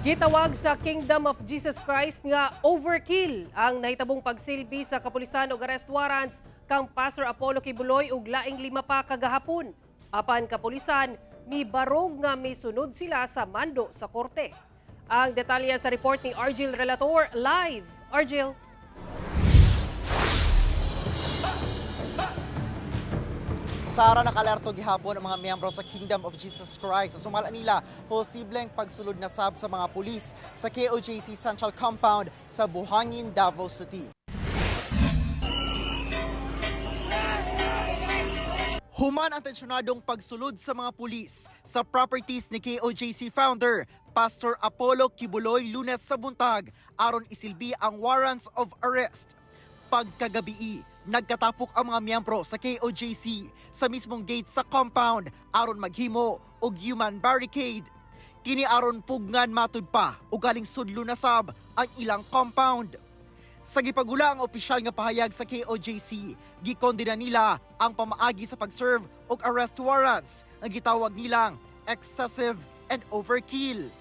Gitawag sa Kingdom of Jesus Christ nga overkill ang nahitabong pagsilbi sa kapulisan ug arrest warrants kang Pastor Apollo Kibuloy ug laing lima pa kagahapon. Apan kapulisan, mi barog nga may sunod sila sa mando sa korte. Ang detalye sa report ni Argil Relator live. Argil. Sara nakalerto gihapon ang mga miyembro sa Kingdom of Jesus Christ sa sumala nila posibleng pagsulod na sab sa mga pulis sa KOJC Central Compound sa Buhangin, Davao City. Human ang tensyonadong pagsulod sa mga pulis sa properties ni KOJC founder Pastor Apollo Kibuloy lunes sa buntag aron isilbi ang warrants of arrest. Pagkagabi, nagkatapok ang mga miyembro sa KOJC sa mismong gate sa compound aron maghimo og human barricade. Kini aron pugngan matud pa o galing sudlo na sab ang ilang compound. Sa gipagula ang opisyal nga pahayag sa KOJC, gikondena nila ang pamaagi sa pag-serve og arrest warrants nga gitawag nilang excessive and overkill.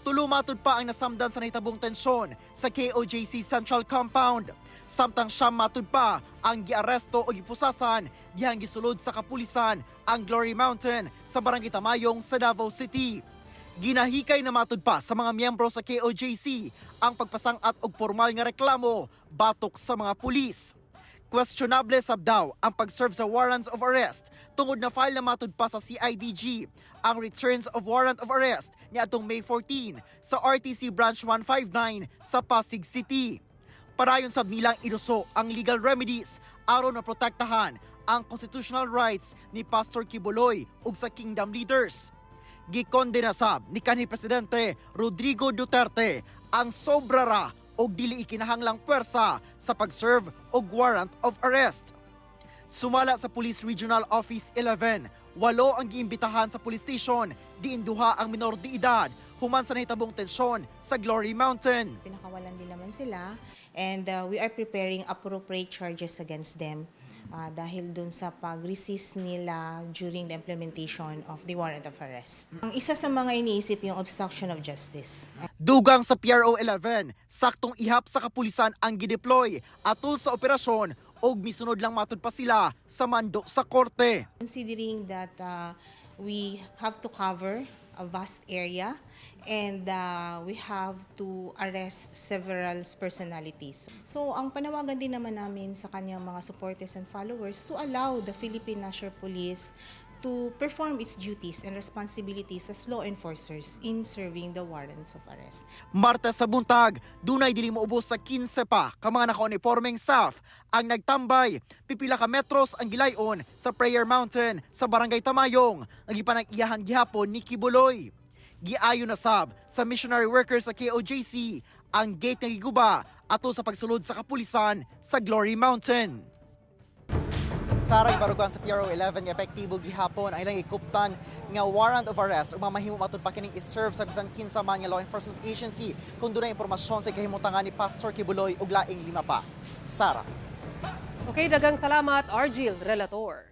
Tulumatod pa ang nasamdan sa nahitabong tensyon sa KOJC Central Compound. Samtang siyam matud pa ang giaresto o gipusasan dihang gisulod sa kapulisan ang Glory Mountain sa Barangay Tamayong sa Davao City. Ginahikay na matud pa sa mga miyembro sa KOJC ang pagpasangat og formal nga reklamo batok sa mga pulis. Questionable sab daw ang pag-serve sa warrants of arrest tungod na file na matud pa sa CIDG ang returns of warrant of arrest ni atong May 14 sa RTC Branch 159 sa Pasig City. Parayon sab nilang inuso ang legal remedies aron na protektahan ang constitutional rights ni Pastor Kibuloy ug sa kingdom leaders gikondena sab ni kanhi presidente Rodrigo Duterte ang sobra ra og dili ikinahanglang pwersa sa pag-serve og warrant of arrest. Sumala sa Police Regional Office 11, walo ang giimbitahan sa police station, diin duha ang minor de edad human sa nahitabong tensyon sa Glory Mountain. Pinakawalan din naman sila and uh, we are preparing appropriate charges against them uh, dahil dun sa pag-resist nila during the implementation of the warrant of arrest. Ang isa sa mga iniisip yung obstruction of justice. Dugang sa PRO 11, saktong ihap sa kapulisan ang gideploy atul sa operasyon og misunod lang matud pa sila sa mando sa korte. Considering that uh, we have to cover a vast area and uh, we have to arrest several personalities. So ang panawagan din naman namin sa kanyang mga supporters and followers to allow the Philippine National Police to perform its duties and responsibilities as law enforcers in serving the warrants of arrest. Martes sa buntag, dunay dili moubos sa 15 pa ka mga nakauniformeng staff ang nagtambay. Pipila ka metros ang gilayon sa Prayer Mountain sa Barangay Tamayong ang ipanag-iyahan gihapon ni Kibuloy. Giayo na sab sa missionary workers sa KOJC ang gate nga giguba ato sa pagsulod sa kapulisan sa Glory Mountain. Sarang barugan sa PRO 11 nga epektibo gihapon ang ilang ikuptan nga warrant of arrest ug mamahimo matud pa kining i-serve sa bisan kinsa man nga law enforcement agency kung dunay impormasyon sa kahimutangan ni Pastor Kibuloy ug laing lima pa. Sara. Okay, dagang salamat Argil Relator.